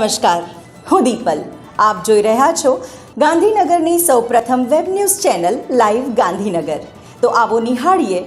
નમસ્કાર, હું દીપલ. આપ જોઈ રહ્યા છો ગાંધીનગરની સૌપ્રથમ web news channel live Gandhinagar. તો આવો નિહાળીએ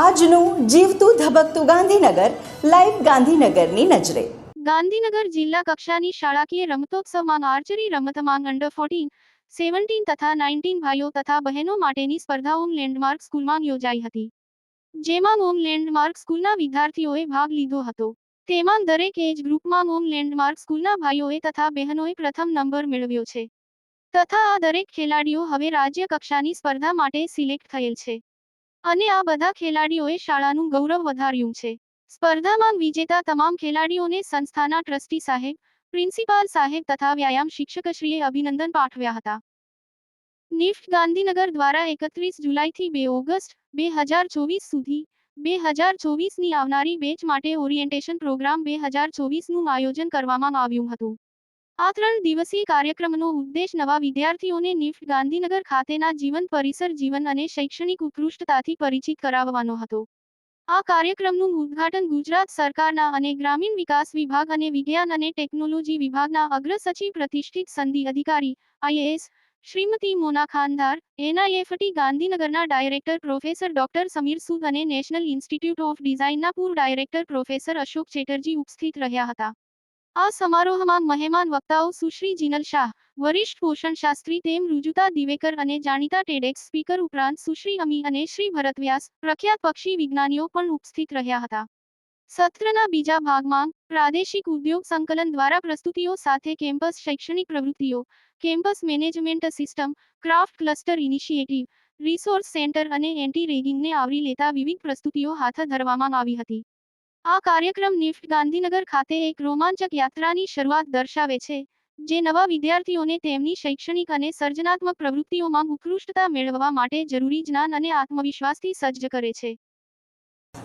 આજનું જીવતું ધબકતું ગાંધીનગર, લાઈવ ગાંધીનગરની નજરે. ગાંધીનગર જિલ્લા કક્ષાની શાળાકીય રમતોત્સવમાં આર્ચરી રમતમાં અંડર ફોર્ટીન સેવન્ટીન તથા નાઇન્ટીન ભાઈઓ તથા બહેનો માટેની સ્પર્ધા ઓમ લેન્ડમાર્ક સ્કૂલમાં યોજાઈ હતી. જેમાં ઓમ લેન્ડમાર્ક સ્કૂલના વિદ્યાર્થીઓએ ભાગ લીધો હતો. તેમાં દરેક એજ ગ્રુપમાં ઓમ લેન્ડમાર્ક સ્કૂલના ભાઈઓએ તથા બહેનોએ પ્રથમ નંબર મેળવ્યો છે. તથા આ દરેક ખેલાડીઓ હવે રાજ્ય કક્ષાની સ્પર્ધા માટે સિલેક્ટ થયેલ છે. અને આ બધા ખેલાડીઓએ શાળાનું ગૌરવ વધાર્યું છે. સ્પર્ધામાં વિજેતા તમામ ખેલાડીઓને સંસ્થાના ટ્રસ્ટી સાહેબ, પ્રિન્સિપાલ સાહેબ તથા વ્યાયામ શિક્ષકશ્રીએ અભિનંદન પાઠવ્યા હતા. નિફ્ટ ગાંધીનગર દ્વારા એકત્રીસ જુલાઈથી બે ઓગસ્ટ, બે હજાર ચોવીસ સુધી બે હજાર ચોવીસની આવનારી બેચ માટે ઓરિએન્ટેશન પ્રોગ્રામ બે હજાર ચોવીસનું આયોજન કરવામાં આવ્યું હતું. આ ત્રણ દિવસીય કાર્યક્રમનો ઉદ્દેશ નવા વિદ્યાર્થીઓને નિફ્ટ ગાંધીનગર ખાતેના જીવન પરિસર જીવન અને શૈક્ષણિક ઉત્કૃષ્ટતાથી પરિચિત કરાવવાનો હતો. આ કાર્યક્રમનું ઉદ્ઘાટન ગુજરાત સરકારના અને ગ્રામીણ વિકાસ વિભાગ અને વિજ્ઞાન અને ટેકનોલોજી વિભાગના અગ્રસચિવ પ્રતિષ્ઠિત સંધિ અધિકારી આઈએએસ શ્રીમતી મોના ખાનદાર એનઆઈએફટી ગાંધીનગરના ડાયરેક્ટર પ્રોફેસર ડોક્ટર સમીર સુદ અને નેશનલ ઇન્સ્ટિટ્યૂટ ઓફ ડિઝાઇનના પૂર્વ ડાયરેક્ટર પ્રોફેસર અશોક ચેટર્જી ઉપસ્થિત રહ્યા હતા. આ સમારોહમાં મહેમાન વક્તાઓ સુશ્રી જીનલ શાહ, વરિષ્ઠ પોષણ શાસ્ત્રી તેમ રુજુતા દિવેકર અને જાણીતા ટેડેક્સ સ્પીકર ઉપરાંત સુશ્રી અમી અને શ્રી ભરત વ્યાસ પ્રખ્યાત પક્ષી વિજ્ઞાનીઓ પણ ઉપસ્થિત રહ્યા હતા. સત્રના બીજા ભાગમાં, પ્રાદેશિક ઉદ્યોગ સંકલન દ્વારા પ્રસ્તુતિઓ સાથે કેમ્પસ શૈક્ષણિક પ્રવૃત્તિઓ, campus management system, craft cluster initiative, resource centre અને એન્ટી રેગિંગને આવરી લેતા વિવિધ પ્રસ્તુતિઓ હાથ ધરવામાં આવી હતી. આ કાર્યક્રમ નિફ્ટ ગાંધીનગર ખાતે એક રોમાંચક યાત્રાની શરૂઆત દર્શાવે છે, જે નવા વિદ્યાર્થીઓને તેમની શૈક્ષણિક અને સર્જનાત્મક પ્રવૃત્તિઓમાં ઉત્કૃષ્ટતા મેળવવા માટે જરૂરી જ્ઞાન અને આત્મવિશ્વાસથી સજ્જ કરે છે.